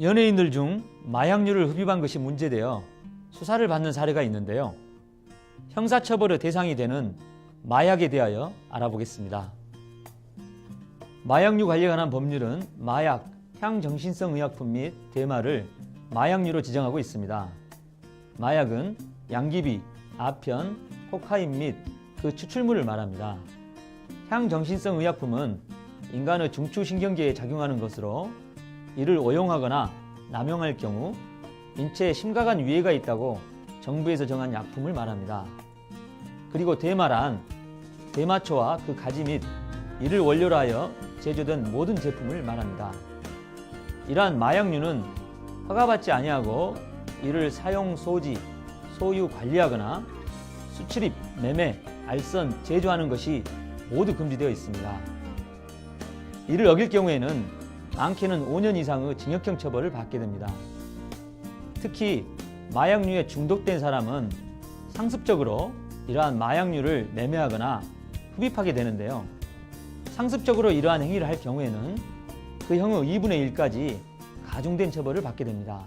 연예인들 중 마약류를 흡입한 것이 문제되어 수사를 받는 사례가 있는데요. 형사처벌의 대상이 되는 마약에 대하여 알아보겠습니다. 마약류 관한 법률은 마약, 향정신성 의약품 및 대마를 마약류로 지정하고 있습니다. 마약은 양귀비, 아편, 코카인 및 그 추출물을 말합니다. 향정신성 의약품은 인간의 중추신경계에 작용하는 것으로 이를 오용하거나 남용할 경우 인체에 심각한 위해가 있다고 정부에서 정한 약품을 말합니다. 그리고 대마란 대마초와 그 가지 및 이를 원료로 하여 제조된 모든 제품을 말합니다. 이러한 마약류는 허가받지 아니하고 이를 사용, 소지, 소유, 관리하거나 수출입, 매매, 알선, 제조하는 것이 모두 금지되어 있습니다. 이를 어길 경우에는 많게는 5년 이상의 징역형 처벌을 받게 됩니다. 특히 마약류에 중독된 사람은 상습적으로 이러한 마약류를 매매하거나 흡입하게 되는데요. 상습적으로 이러한 행위를 할 경우에는 그 형의 2분의 1까지 가중된 처벌을 받게 됩니다.